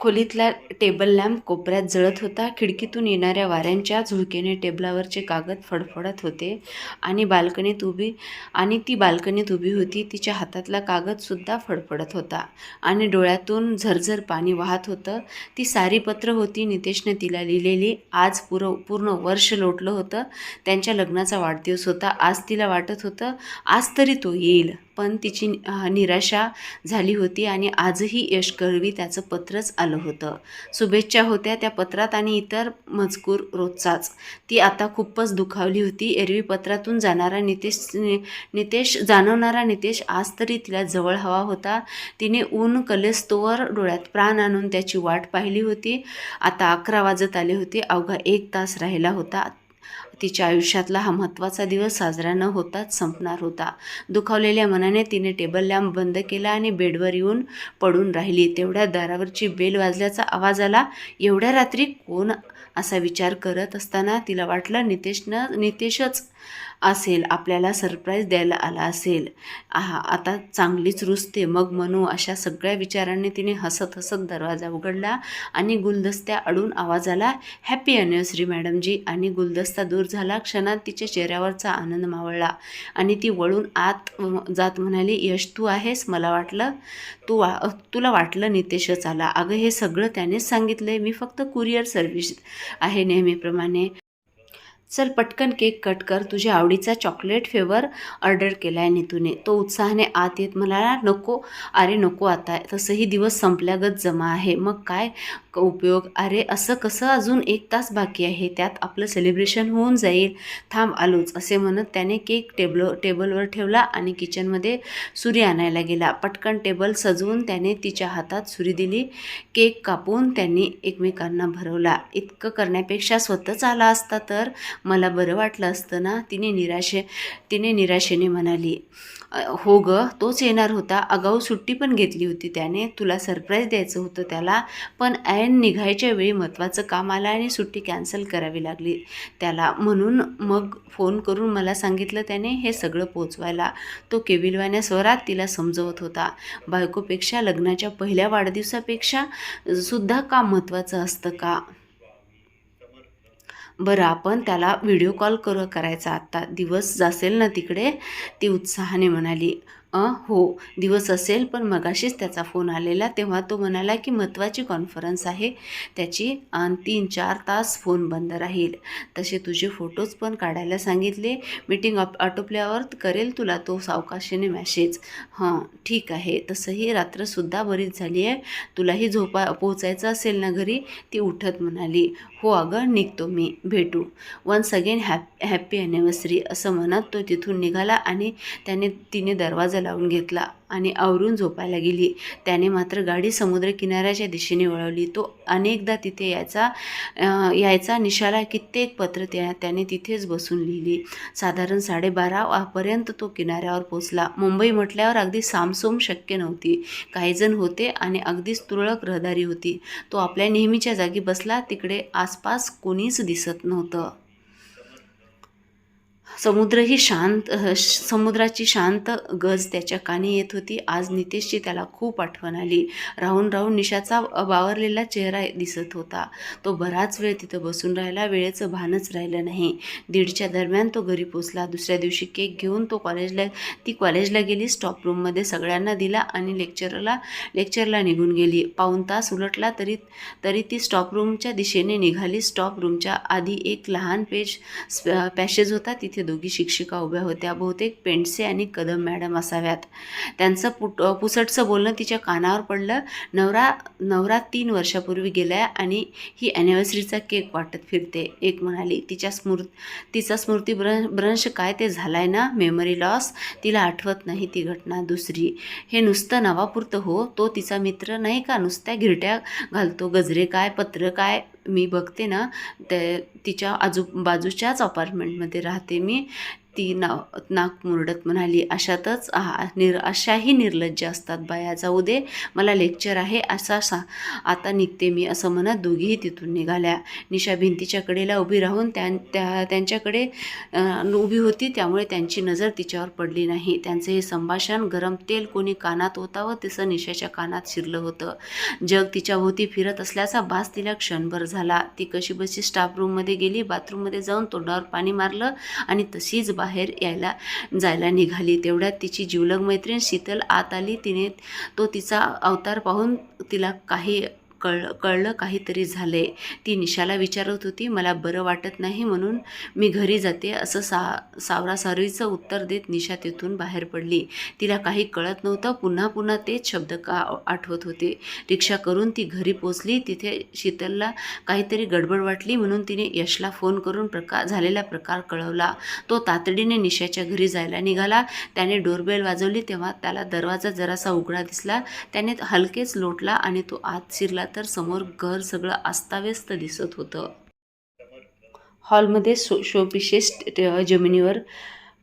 खोलीतला table lamp कोपऱ्यात जळत होता. खिडकीतून येणाऱ्या वाऱ्यांच्या झुळकेने टेबलावरचे कागद फडफडत होते आणि बाल्कनीत उभी आणि ती बाल्कनीत उभी होती. तिच्या हातातला कागदसुद्धा फडफडत होता आणि डोळ्यातून झरझर पाणी वाहत होतं. ती सारी पत्र होती. नितेशने तिला लिहिलेली. आज पुर पूर्ण वर्ष लोटलं होतं. त्यांच्या लग्नाचा वाढदिवस होता. आज तिला वाटत होतं आज तरी तो येईल. पण तिची निराशा झाली होती आणि आजही यश कर्वी त्याचं पत्रच आलं होतं. शुभेच्छा होत्या त्या पत्रात आणि इतर मजकूर रोजचाच. ती आता खूपच दुखावली होती. एरवी पत्रातून जाणारा नितेश नि- नितेश जाणवणारा नितेश आज तरी तिला जवळ हवा होता. तिने ऊन कलेस्तोवर डोळ्यात प्राण आणून त्याची वाट पाहिली होती. आता अकरा वाजत आले होते. अवघा एक तास राहिला होता. तिच्या आयुष्यातला हा महत्त्वाचा दिवस साजरा न होताच संपणार होता. दुखावलेल्या मनाने तिने टेबल लॅम्प बंद केला आणि बेडवर येऊन पडून राहिली. तेवढ्या दारावरची बेल वाजल्याचा आवाज आला एवढ्या रात्री कोण? असा विचार करत असताना तिला वाटलं नितेशनं नितेशच असेल आपल्याला सरप्राईज द्यायला आला असेल. आहा आता चांगलीच रुजते मग म्हणू अशा सगळ्या विचारांनी तिने हसत हसत दरवाजा उघडला आणि गुलदस्त्या अडून आवाज आला हॅपी अॅनिव्हर्सरी मॅडमजी आणि गुलदस्ता दूर झाला. क्षणात तिच्या चेहऱ्यावरचा आनंद मावळला आणि ती वळून आत जात म्हणाली यश तू आहेस? मला वाटलं तू वा तुला वाटलं नितेशच आला. अगं हे सगळं त्यानेच सांगितलं मी फक्त कुरिअर सर्व्हिस आहे नेहमीप्रमाणे. चल पटकन केक कट कर. तुझ्या आवडीचा चॉकलेट फ्लेवर ऑर्डर केला आहे नितूने. तो उत्साहाने आत येत म्हणाला नको. अरे नको आता. तसंही दिवस संपल्यागत जमा आहे. मग काय क- उपयोग? अरे असं कसं अजून एक तास बाकी आहे? त्यात आपलं सेलिब्रेशन होऊन जाईल. थांब आलोच. असे म्हणत त्याने केक टेबल टेबलवर ठेवला आणि किचनमध्ये सुरी आणायला गेला. पटकन टेबल सजवून त्याने तिच्या हातात सुरी दिली. केक कापून त्यांनी एकमेकांना भरवला. इतकं करण्यापेक्षा स्वतःच आला असता तर मला बरं वाटलं असतं ना तिने निराशे तिने निराशेने म्हणाली हो ग तोच येणार होता. अगाऊ सुट्टी पण घेतली होती त्याने. तुला सरप्राईज द्यायचं होतं त्याला. पण ऐन निघायच्या वेळी महत्त्वाचं काम आलं आणि सुट्टी कॅन्सल करावी लागली त्याला. म्हणून मग फोन करून मला सांगितलं त्याने हे सगळं पोचवायला. तो केविलवाण्या स्वरात तिला समजवत होता. बायकोपेक्षा लग्नाच्या पहिल्या वाढदिवसापेक्षा सुद्धा काम महत्त्वाचं असतं का? बरं आपण त्याला व्हिडिओ कॉल करू करायचा. आत्ता दिवस असेल ना तिकडे ती उत्साहाने म्हणाली हो दिवस असेल पण मगाशीच त्याचा फोन आलेला तेव्हा तो म्हणाला की महत्त्वाची कॉन्फरन्स आहे. त्याची तीन चार तास फोन बंद राहील. तसे तुझे फोटोज पण काढायला सांगितले. मीटिंग आप आटोपल्यावर करेल तुला तो सावकाशीने मॅसेज हां ठीक आहे. तसंही रात्रसुद्धा बरीच झाली आहे. तुलाही झोपा पोहोचायचं असेल ना घरी? ती उठत म्हणाली. हो अगं निघतो मी. भेटू. Once again hap happy anniversary असं म्हणत तो तिथून निघाला आणि त्याने तिने दरवाजा लावून घेतला आणि आवरून झोपायला गेली. त्याने मात्र गाडी समुद्रकिनाऱ्याच्या दिशेने वळवली. तो अनेकदा तिथे यायचा यायचा निशाला कित्येक पत्र त्या त्याने तिथेच बसून लिहिली. साधारण साडेबारापर्यंत तो किनाऱ्यावर पोचला मुंबई म्हटल्यावर अगदी सामसोम शक्य नव्हती. काहीजण होते आणि अगदीच तुरळक रहदारी होती. तो आपल्या नेहमीच्या जागी बसला. तिकडे आसपास कोणीच दिसत नव्हतं. समुद्रही शांत श- समुद्राची शांत गज त्याच्या कानी येत होती. आज नितेशची त्याला खूप आठवण आली. राहून राहून निशाचा बावरलेला चेहरा दिसत होता. तो बराच वेळ तिथं बसून राहिला. वेळेचं भानच राहिलं नाही. दीडच्या दरम्यान तो घरी पोचला. दुसऱ्या दिवशी केक घेऊन तो कॉलेजला ती कॉलेजला गेली. स्टॉप रूममध्ये सगळ्यांना दिला आणि लेक्चरला लेक्चरला निघून गेली. पाऊण तास उलटला तरी तरी ती स्टॉप रूमच्या दिशेने निघाली. स्टॉप रूमच्या आधी एक लहान पेज पॅशेज होता. तिथे दोघी शिक्षिका उभ्या होत्या. बहुतेक पेंडसे आणि कदम मॅडम असाव्यात. त्यांचं पुट पुसटचं बोलणं तिच्या कानावर पडलं. नवरा नवरा तीन वर्षापूर्वी गेलाय आणि ही ॲनिव्हर्सरीचा केक वाटत फिरते. एक म्हणाली तिच्या स्मृ तिचा स्मृती ब्रं ब्रंश काय ते झालाय ना? मेमरी लॉस तिला आठवत नाही ती घटना दुसरी. हे नुसतं नावापुरतं हो. तो तिचा मित्र नाही का? नुसत्या घिरट्या घालतो. गजरे काय? पत्र काय? मी बघते ना ते तिच्या आजू बाजूच्याच अपार्टमेंटमध्ये राहते मी. ती ना नाक मुरडत म्हणाली अशातच आ- निर अशाही निर्लज्ज असतात बाया. जाऊ दे मला लेक्चर आहे असा सा आता निघते मी असं म्हणत दोघीही तिथून निघाल्या. निशा भिंतीच्या कडेला उभी राहून त्यां त्या त्यांच्याकडे उभी होती. त्यामुळे त्यांची नजर तिच्यावर पडली नाही. त्यांचं हे संभाषण गरम तेल कोणी कानात होता व तिचं निशाच्या कानात शिरलं होतं. जग तिच्याभोवती फिरत असल्याचा भास तिला क्षणभर झाला. ती कशी बशी स्टाफ रूममध्ये गेली बाथरूममध्ये जाऊन तोंडावर पाणी मारलं आणि तशीच बा बाहेर यायला जायला निघाली. तेवढ्यात तिची जिवलग मैत्रीण शीतल आत आली. तिने तो तिचा अवतार पाहून तिला काही कळ कळलं काहीतरी झाले ती निशाला विचारत होती मला बरं वाटत नाही म्हणून मी घरी जाते असं सा सावरासावरीचं उत्तर देत निशा तिथून बाहेर पडली. तिला काही कळत नव्हतं. पुन्हा पुन्हा तेच शब्द का आठवत होते? रिक्षा करून ती घरी पोचली तिथे शीतलला काहीतरी गडबड वाटली म्हणून तिने यशला फोन करून प्रकार झालेला प्रकार कळवला. तो तातडीने निशाच्या घरी जायला निघाला. त्याने डोरबेल वाजवली तेव्हा त्याला दरवाजा जरासा उघडा दिसला. त्याने हलकेच लोटला आणि तो आत शिरला. तर समोर घर सगळं अस्ताव्यस्त दिसत होतं. हॉलमध्ये शो शोपिशेस जमिनीवर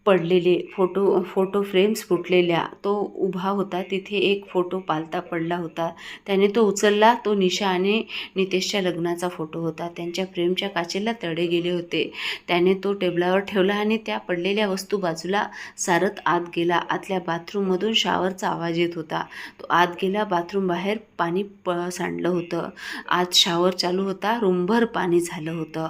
पडलेले फोटो फोटो फ्रेम्स फुटलेल्या तो उभा होता तिथे एक फोटो पालता पडला होता. त्याने तो उचलला तो निशा आणि नितेशच्या लग्नाचा फोटो होता. त्यांच्या फ्रेमच्या काचेला तडे गेले होते. त्याने तो टेबलावर ठेवला आणि त्या पडलेल्या वस्तू बाजूला सारत आत गेला. आतल्या बाथरूममधून शावरचा आवाज येत होता. तो आत गेला बाथरूम बाहेर पाणी प सांडलं होतं. आत शावर चालू होता रूमभर पाणी झालं होतं.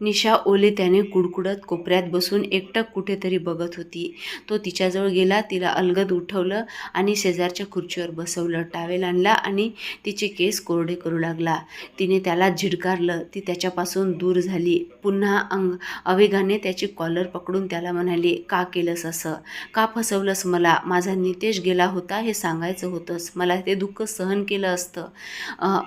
निशा ओले त्याने कुडकुडत कोपऱ्यात बसून एकटक कुठेतरी बघत होती. तो तिच्याजवळ गेला तिला अलगद उठवलं आणि शेजारच्या खुर्चीवर बसवलं. टावेल आणला आणि तिचे केस कोरडे करू लागला. तिने त्याला झिडकारलं. ती त्याच्यापासून दूर झाली. पुन्हा अंग अवेगाने त्याची कॉलर पकडून त्याला म्हणाली का केलंस असं? का फसवलंस मला? माझा नितेश गेला होता हे सांगायचं होतंस. मला ते दुःख सहन केलं असतं.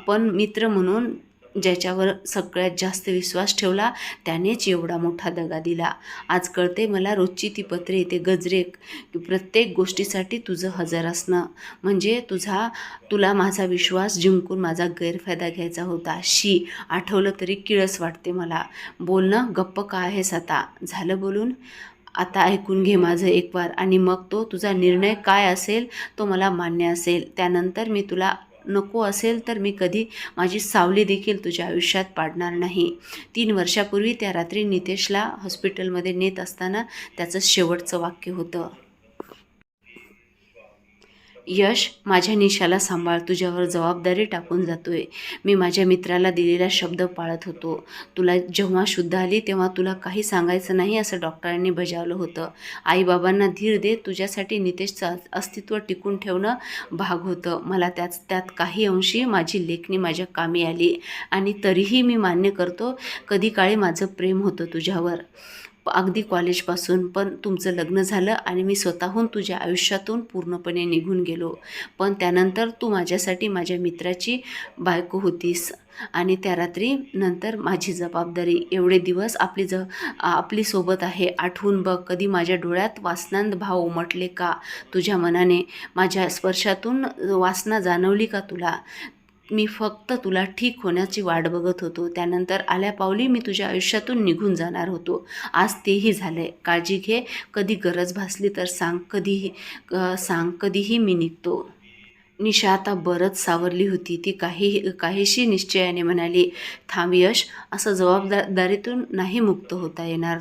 पण मित्र म्हणून ज्याच्यावर सगळ्यात जास्त विश्वास ठेवला त्यानेच एवढा मोठा दगा दिला. आज कळते मला रोजची ती पत्रे ते गजरे प्रत्येक गोष्टीसाठी तुझं हजर असणं. म्हणजे तुझा तुला माझा विश्वास जिंकून माझा गैरफायदा घ्यायचा होता. शी आठवलं तरी किळस वाटते मला. बोलणं गप्प का आहेस आता झालं बोलून? आता ऐकून घे माझं एक वार. आणि मग तो तुझा निर्णय काय असेल तो मला मान्य असेल. त्यानंतर मी तुला नको असेल तर मी कधी माझी सावली देखील तुझ्या आयुष्यात पाडणार नाही. तीन वर्षापूर्वी त्या रात्री नितेशला हॉस्पिटलमध्ये नेत असताना त्याचं शेवटचं वाक्य होतं. यश माझ्या निशाला सांभाळ तुझ्यावर जबाबदारी टाकून जातोय. मी माझ्या मित्राला दिलेला शब्द पाळत होतो. तुला जेव्हा शुद्ध आली तेव्हा तुला काही सांगायचं नाही असं डॉक्टरांनी बजावलं होतं. आईबाबांना धीर दे तुझ्यासाठी नितेशचं अस्तित्व टिकून ठेवणं भाग होतं. मला त्याच त्यात काही अंशी माझी लेखणी माझ्या कामी आली आणि तरीही मी मान्य करतो कधी काळी माझं प्रेम होतं तुझ्यावर. अगदी कॉलेजपासून पण तुमचं लग्न झालं आणि मी स्वतःहून तुझ्या आयुष्यातून पूर्णपणे निघून गेलो. पण त्यानंतर तू माझ्यासाठी माझ्या मित्राची बायको होतीस आणि त्या रात्री नंतर माझी जबाबदारी एवढे दिवस आपली ज आपली सोबत आहे. आठवून बघ कधी माझ्या डोळ्यात वासनांत भाव उमटले का? तुझ्या मनाने माझ्या स्पर्शातून वासना जाणवली का तुला? मी फक्त तुला ठीक होण्याची वाट बघत होतो. त्यानंतर आल्या पावली मी तुझ्या आयुष्यातून निघून जाणार होतो. आज तेही झालं आहे काळजी घे. कधी गरज भासली तर सांग. कधीही सांग. कधीही मी निघतो. निशा आता बरंच सावरली होती. ती काही काहीशी निश्चयाने म्हणाली थांब यश. असं जबाबदारीतून नाही मुक्त होता येणार.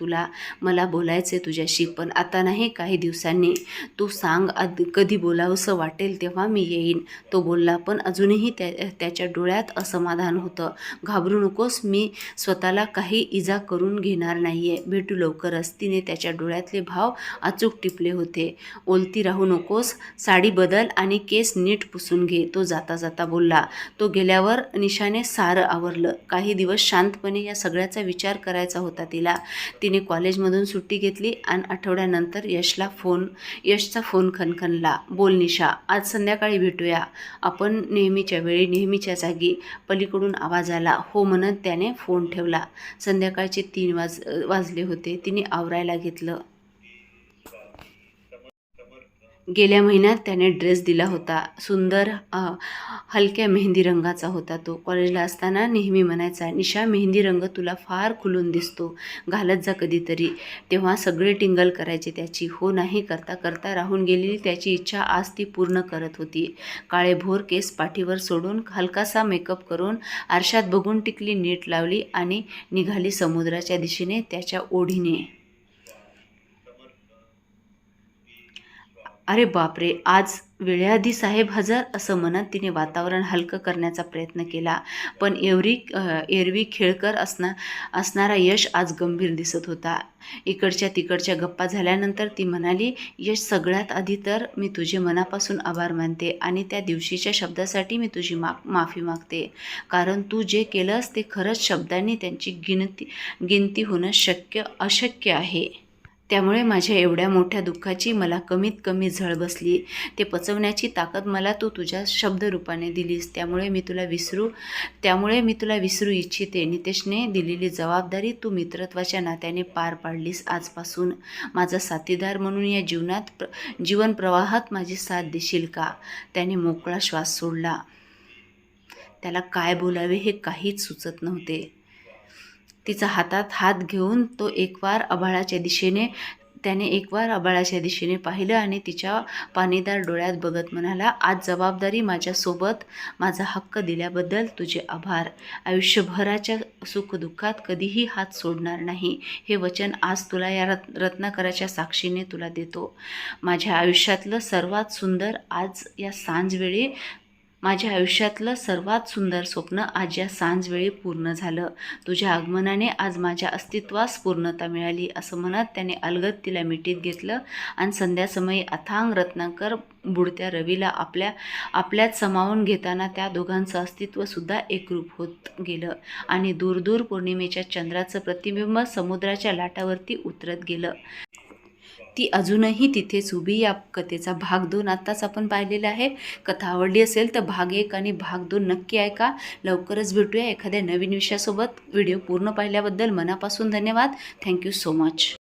तुला मला बोलायचं आहे तुझ्याशी पण आता नाही काही दिवसांनी. तू सांग आद कधी बोलावंसं वाटेल तेव्हा मी येईन. तो बोलला पण अजूनही त्या त्याच्या डोळ्यात असमाधान होतं. घाबरू नकोस मी स्वतःला काही इजा करून घेणार नाही आहे भेटू लवकरच. तिने त्याच्या डोळ्यातले भाव अचूक टिपले होते. ओलती राहू नकोस साडी बदल आणि केस नीट पुसून घे. तो जाता जाता बोलला. तो गेल्यावर निशाने सारं आवरलं. काही दिवस शांतपणे या सगळ्याचा विचार करायचा होता तिला. तिने कॉलेजमधून सुट्टी घेतली आणि आठवड्यानंतर यशला फोन यशचा फोन खनखनला बोल निशा आज संध्याकाळी भेटूया. आपण नेहमीच्या वेळी नेहमीच्या जागी. पलीकडून आवाज आला. हो म्हणत त्याने फोन ठेवला. संध्याकाळचे तीन वाज वाजले होते. तिने आवरायला घेतलं. गेल्या महिन्यात त्याने ड्रेस दिला होता. सुंदर हलक्या मेहंदी रंगाचा होता तो. कॉलेजला असताना नेहमी म्हणायचा निशा मेहंदी रंग तुला फार खुलून दिसतो. घालत जा कधीतरी तेव्हा सगळे टिंगल करायचे त्याची. हो नाही करता करता राहून गेलेली त्याची इच्छा आज ती पूर्ण करत होती. काळे भोर केस पाठीवर सोडून हलकासा मेकअप करून आरशात बघून टिकली नीट लावली आणि निघाली समुद्राच्या दिशेने त्याच्या ओढीने. अरे बापरे आज वेळेआधी साहेब हजर असं म्हणत तिने वातावरण हलकं करण्याचा प्रयत्न केला. पण एरवी एरवी खेळकर असणार असणारा यश आज गंभीर दिसत होता. इकडच्या तिकडच्या गप्पा झाल्यानंतर ती म्हणाली यश सगळ्यात आधी तर मी तुझे मनापासून आभार मानते आणि त्या दिवशीच्या शब्दासाठी मी तुझी माग माफी मागते. कारण तू जे केलंस ते खरंच शब्दांनी त्यांची गिनती गिनती होणं शक्य अशक्य आहे. त्यामुळे माझ्या एवढ्या मोठ्या दुःखाची मला कमीत कमी झळ बसली. ते पचवण्याची ताकद मला तू तुझ्या शब्दरूपाने दिलीस. त्यामुळे मी तुला विसरू त्यामुळे मी तुला विसरू इच्छिते. नितेशने दिलेली जबाबदारी तू मित्रत्वाच्या नात्याने पार पाडलीस आजपासून. माझा साथीदार म्हणून या जीवनात प्र जीवन प्रवाहात माझी साथ देशील का? त्याने मोकळा श्वास सोडला. त्याला काय बोलावे हे काहीच सुचत नव्हते. तिचा हातात हात घेऊन तो एकवार आभाळाच्या दिशेने त्याने एकवार आभाळाच्या दिशेने पाहिलं आणि तिच्या पाणीदार डोळ्यात बघत म्हणाला आज जबाबदारी माझ्यासोबत माझा हक्क दिल्याबद्दल तुझे आभार. आयुष्यभराच्या सुखदुःखात कधीही हात सोडणार नाही. हे वचन आज तुला या रत् रत्नाकराच्या साक्षीने तुला देतो. माझ्या आयुष्यातलं सर्वात सुंदर आज या सांजवेळी माझ्या आयुष्यातलं सर्वात सुंदर स्वप्न आज या सांजवेळी पूर्ण झालं. तुझ्या आगमनाने आज माझ्या अस्तित्वास पूर्णता मिळाली असं म्हणत त्याने अलगद तिला मिठीत घेतलं आणि संध्यासमयी अथांग रत्नाकर बुडत्या रवीला आपल्या आपल्यात समावून घेताना त्या दोघांचं अस्तित्वसुद्धा एकरूप होत गेलं आणि दूरदूर पौर्णिमेच्या चंद्राचं प्रतिबिंब समुद्राच्या लाटावरती उतरत गेलं. ती अजूनही तिथेच उभी. या कथेचा भाग दोन आत्ताच आपण पाहिलेला आहे. कथा आवडली असेल तर भाग एक आणि भाग दोन नक्की ऐका. लवकरच भेटूया एखाद्या नवीन विषयासोबत. व्हिडिओ पूर्ण पाहिल्याबद्दल मनापासून धन्यवाद. Thank you so much.